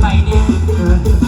ไปดี